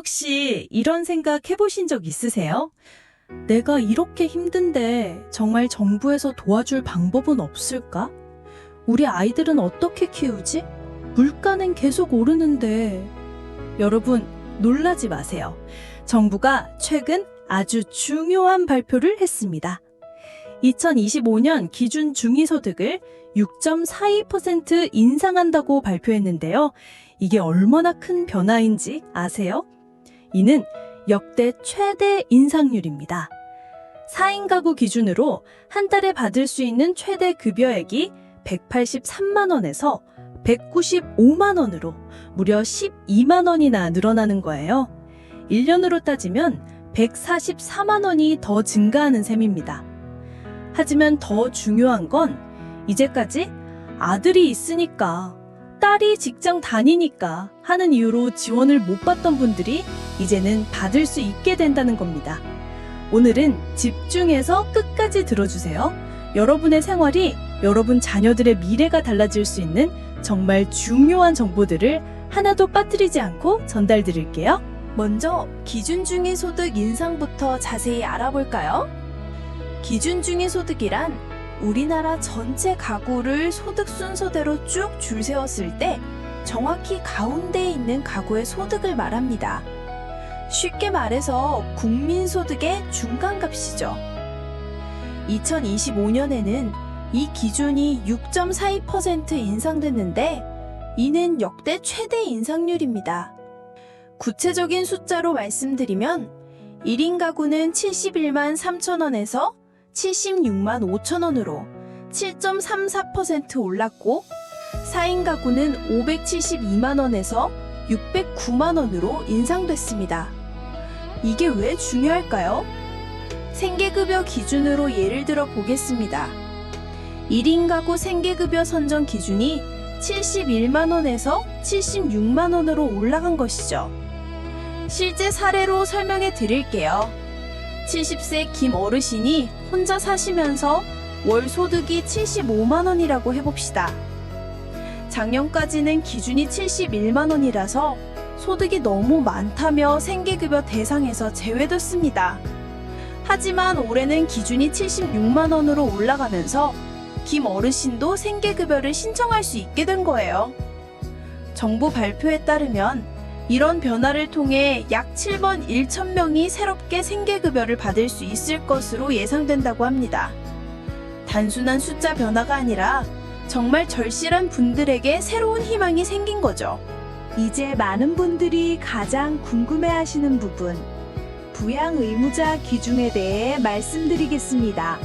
혹시 이런 생각 해보신 적 있으세요? 내가 이렇게 힘든데 정말 정부에서 도와줄 방법은 없을까? 우리 아이들은 어떻게 키우지? 물가는 계속 오르는데. 여러분, 놀라지 마세요. 정부가 최근 아주 중요한 발표를 했습니다. 2025년 기준 중위소득을 6.42% 인상한다고 발표했는데요. 이게 얼마나 큰 변화인지 아세요? 이는 역대 최대 인상률입니다. 4인 가구 기준으로 한 달에 받을 수 있는 최대 급여액이 183만 원에서 195만 원으로 무려 12만 원이나 늘어나는 거예요. 1년으로 따지면 144만 원이 더 증가하는 셈입니다. 하지만 더 중요한 건 이제까지 아들이 있으니까 딸이 직장 다니니까 하는 이유로 지원을 못 받던 분들이 이제는 받을 수 있게 된다는 겁니다. 오늘은 집중해서 끝까지 들어주세요. 여러분의 생활이 여러분 자녀들의 미래가 달라질 수 있는 정말 중요한 정보들을 하나도 빠뜨리지 않고 전달 드릴게요. 먼저 기준 중위 소득 인상부터 자세히 알아볼까요? 기준 중위 소득이란 우리나라 전체 가구를 소득 순서대로 쭉 줄 세웠을 때 정확히 가운데에 있는 가구의 소득을 말합니다. 쉽게 말해서 국민소득의 중간값이죠. 2025년에는 이 기준이 6.42% 인상됐는데 이는 역대 최대 인상률입니다. 구체적인 숫자로 말씀드리면 1인 가구는 71만 3천원에서 76만 5천원으로 7.34% 올랐고 4인 가구는 572만원에서 609만원으로 인상됐습니다. 이게 왜 중요할까요? 생계급여 기준으로 예를 들어 보겠습니다. 1인 가구 생계급여 선정 기준이 71만원에서 76만원으로 올라간 것이죠. 실제 사례로 설명해 드릴게요. 70세 김 어르신이 혼자 사시면서 월 소득이 75만 원이라고 해봅시다. 작년까지는 기준이 71만 원이라서 소득이 너무 많다며 생계급여 대상에서 제외됐습니다. 하지만 올해는 기준이 76만 원으로 올라가면서 김 어르신도 생계급여를 신청할 수 있게 된 거예요. 정부 발표에 따르면 이런 변화를 통해 약 7만 1천 명이 새롭게 생계급여를 받을 수 있을 것으로 예상된다고 합니다. 단순한 숫자 변화가 아니라 정말 절실한 분들에게 새로운 희망이 생긴 거죠. 이제 많은 분들이 가장 궁금해 하시는 부분, 부양 의무자 기준에 대해 말씀드리겠습니다.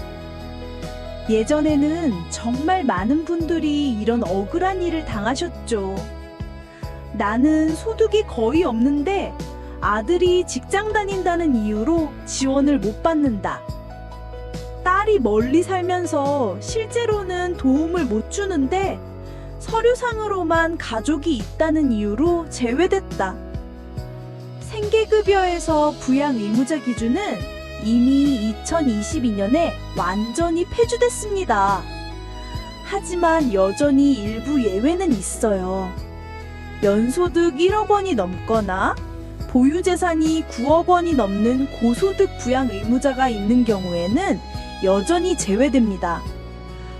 예전에는 정말 많은 분들이 이런 억울한 일을 당하셨죠. 나는 소득이 거의 없는데 아들이 직장 다닌다는 이유로 지원을 못 받는다. 딸이 멀리 살면서 실제로는 도움을 못 주는데 서류상으로만 가족이 있다는 이유로 제외됐다. 생계급여에서 부양 의무자 기준은 이미 2022년에 완전히 폐지됐습니다. 하지만 여전히 일부 예외는 있어요. 연소득 1억 원이 넘거나 보유재산이 9억 원이 넘는 고소득 부양 의무자가 있는 경우에는 여전히 제외됩니다.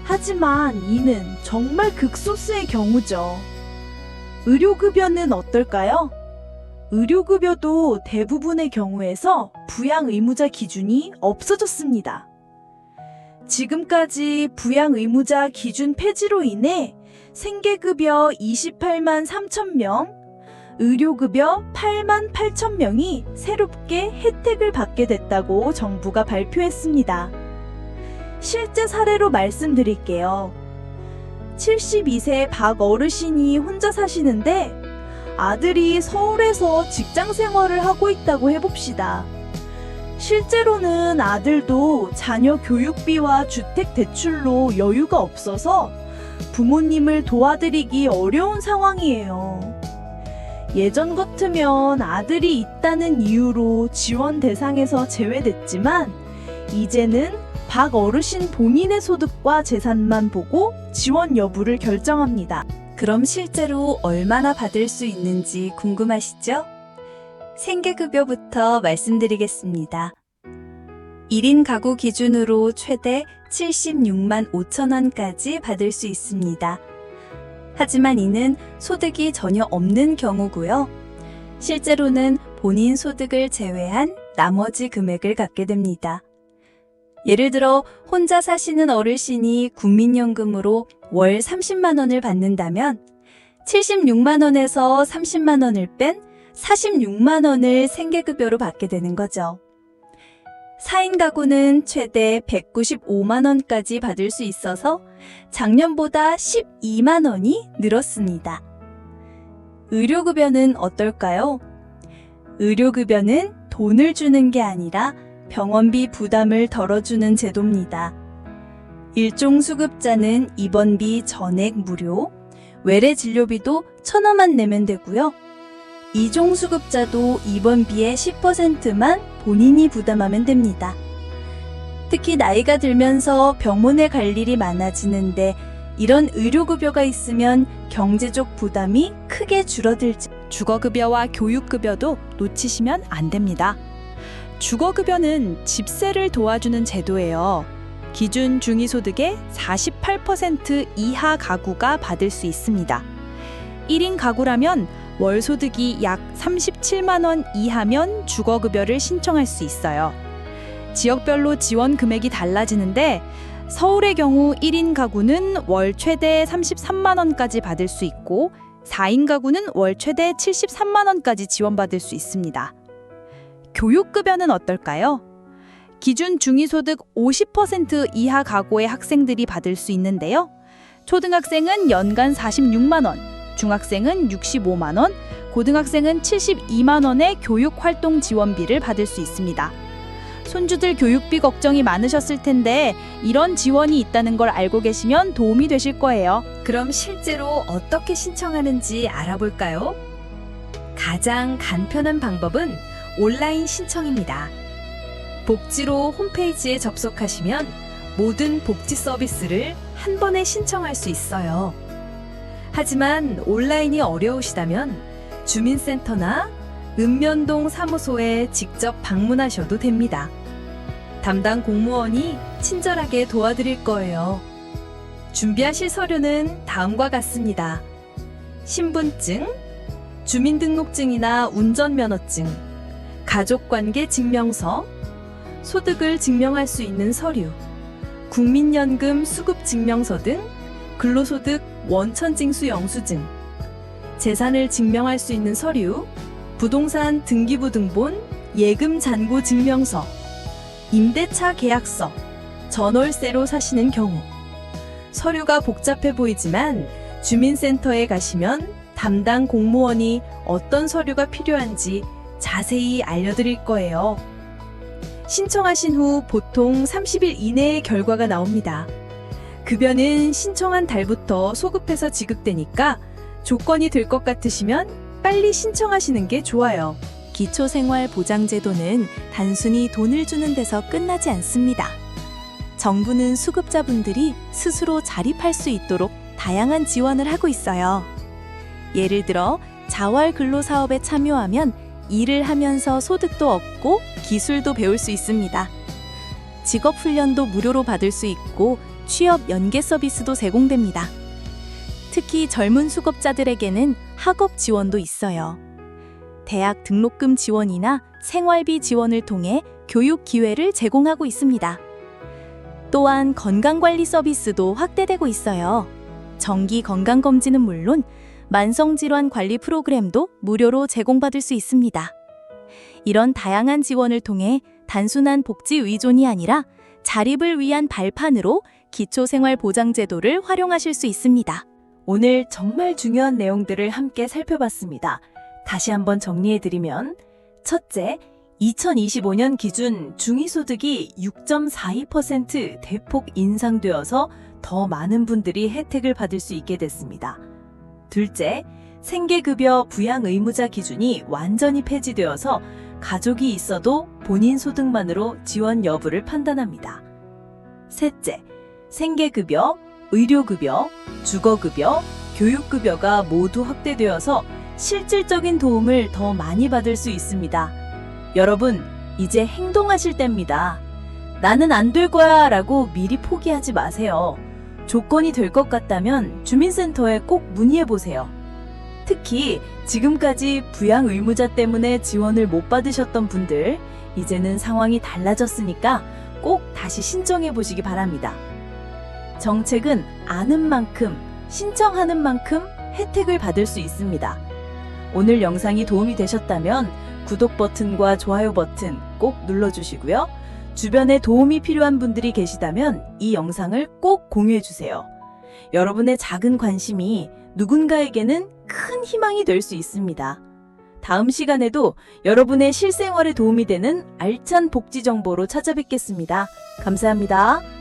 하지만 이는 정말 극소수의 경우죠. 의료급여는 어떨까요? 의료급여도 대부분의 경우에서 부양 의무자 기준이 없어졌습니다. 지금까지 부양 의무자 기준 폐지로 인해 생계급여 28만 3천 명, 의료급여 8만 8천 명이 새롭게 혜택을 받게 됐다고 정부가 발표했습니다. 실제 사례로 말씀드릴게요. 72세 박 어르신이 혼자 사시는데 아들이 서울에서 직장 생활을 하고 있다고 해봅시다. 실제로는 아들도 자녀 교육비와 주택 대출로 여유가 없어서 부모님을 도와드리기 어려운 상황이에요. 예전 같으면 아들이 있다는 이유로 지원 대상에서 제외됐지만 이제는 박 어르신 본인의 소득과 재산만 보고 지원 여부를 결정합니다. 그럼 실제로 얼마나 받을 수 있는지 궁금하시죠? 생계급여부터 말씀드리겠습니다. 1인 가구 기준으로 최대 76만 5천 원까지 받을 수 있습니다. 하지만 이는 소득이 전혀 없는 경우고요. 실제로는 본인 소득을 제외한 나머지 금액을 갖게 됩니다. 예를 들어 혼자 사시는 어르신이 국민연금으로 월 30만 원을 받는다면 76만 원에서 30만 원을 뺀 46만 원을 생계급여로 받게 되는 거죠. 4인 가구는 최대 195만 원까지 받을 수 있어서 작년보다 12만 원이 늘었습니다. 의료급여는 어떨까요? 의료급여는 돈을 주는 게 아니라 병원비 부담을 덜어주는 제도입니다. 일종 수급자는 입원비 전액 무료, 외래 진료비도 천 원만 내면 되고요. 이종 수급자도 입원비의 10%만 본인이 부담하면 됩니다. 특히 나이가 들면서 병원에 갈 일이 많아지는데 이런 의료급여가 있으면 경제적 부담이 크게 줄어들죠. 주거급여와 교육급여도 놓치시면 안 됩니다. 주거급여는 집세를 도와주는 제도예요. 기준 중위소득의 48% 이하 가구가 받을 수 있습니다. 1인 가구라면 월 소득이 약 37만 원 이하면 주거급여를 신청할 수 있어요. 지역별로 지원 금액이 달라지는데 서울의 경우 1인 가구는 월 최대 33만 원까지 받을 수 있고 4인 가구는 월 최대 73만 원까지 지원받을 수 있습니다. 교육급여는 어떨까요? 기준 중위소득 50% 이하 가구의 학생들이 받을 수 있는데요. 초등학생은 연간 46만 원, 중학생은 65만 원, 고등학생은 72만 원의 교육활동 지원비를 받을 수 있습니다. 손주들 교육비 걱정이 많으셨을 텐데 이런 지원이 있다는 걸 알고 계시면 도움이 되실 거예요. 그럼 실제로 어떻게 신청하는지 알아볼까요? 가장 간편한 방법은 온라인 신청입니다. 복지로 홈페이지에 접속하시면 모든 복지 서비스를 한 번에 신청할 수 있어요. 하지만 온라인이 어려우시다면 주민센터나 읍면동 사무소에 직접 방문하셔도 됩니다. 담당 공무원이 친절하게 도와드릴 거예요. 준비하실 서류는 다음과 같습니다. 신분증, 주민등록증이나 운전면허증, 가족관계 증명서, 소득을 증명할 수 있는 서류, 국민연금 수급 증명서 등 근로소득 원천징수 영수증, 재산을 증명할 수 있는 서류, 부동산 등기부 등본, 예금 잔고 증명서, 임대차 계약서, 전월세로 사시는 경우. 서류가 복잡해 보이지만 주민센터에 가시면 담당 공무원이 어떤 서류가 필요한지 자세히 알려드릴 거예요. 신청하신 후 보통 30일 이내에 결과가 나옵니다. 급여는 신청한 달부터 소급해서 지급되니까 조건이 될것 같으시면 빨리 신청하시는 게 좋아요. 기초생활보장제도는 단순히 돈을 주는 데서 끝나지 않습니다. 정부는 수급자분들이 스스로 자립할 수 있도록 다양한 지원을 하고 있어요. 예를 들어 자활 근로 사업에 참여하면 일을 하면서 소득도 얻고 기술도 배울 수 있습니다. 직업 훈련도 무료로 받을 수 있고 취업 연계 서비스도 제공됩니다. 특히 젊은 수급자들에게는 학업 지원도 있어요. 대학 등록금 지원이나 생활비 지원을 통해 교육 기회를 제공하고 있습니다. 또한 건강관리 서비스도 확대되고 있어요. 정기 건강검진은 물론 만성질환 관리 프로그램도 무료로 제공받을 수 있습니다. 이런 다양한 지원을 통해 단순한 복지 의존이 아니라 자립을 위한 발판으로 기초생활보장제도를 활용하실 수 있습니다. 오늘 정말 중요한 내용들을 함께 살펴봤습니다. 다시 한번 정리해드리면 첫째, 2025년 기준 중위소득이 6.42% 대폭 인상되어서 더 많은 분들이 혜택을 받을 수 있게 됐습니다. 둘째, 생계급여 부양 의무자 기준이 완전히 폐지되어서 가족이 있어도 본인 소득만으로 지원 여부를 판단합니다. 셋째, 생계급여, 의료급여, 주거급여, 교육급여가 모두 확대되어서 실질적인 도움을 더 많이 받을 수 있습니다. 여러분, 이제 행동하실 때입니다. 나는 안 될 거야 라고 미리 포기하지 마세요. 조건이 될 것 같다면 주민센터에 꼭 문의해 보세요. 특히 지금까지 부양 의무자 때문에 지원을 못 받으셨던 분들, 이제는 상황이 달라졌으니까 꼭 다시 신청해 보시기 바랍니다. 정책은 아는 만큼, 신청하는 만큼 혜택을 받을 수 있습니다. 오늘 영상이 도움이 되셨다면 구독 버튼과 좋아요 버튼 꼭 눌러주시고요. 주변에 도움이 필요한 분들이 계시다면 이 영상을 꼭 공유해 주세요. 여러분의 작은 관심이 누군가에게는 큰 희망이 될 수 있습니다. 다음 시간에도 여러분의 실생활에 도움이 되는 알찬 복지 정보로 찾아뵙겠습니다. 감사합니다.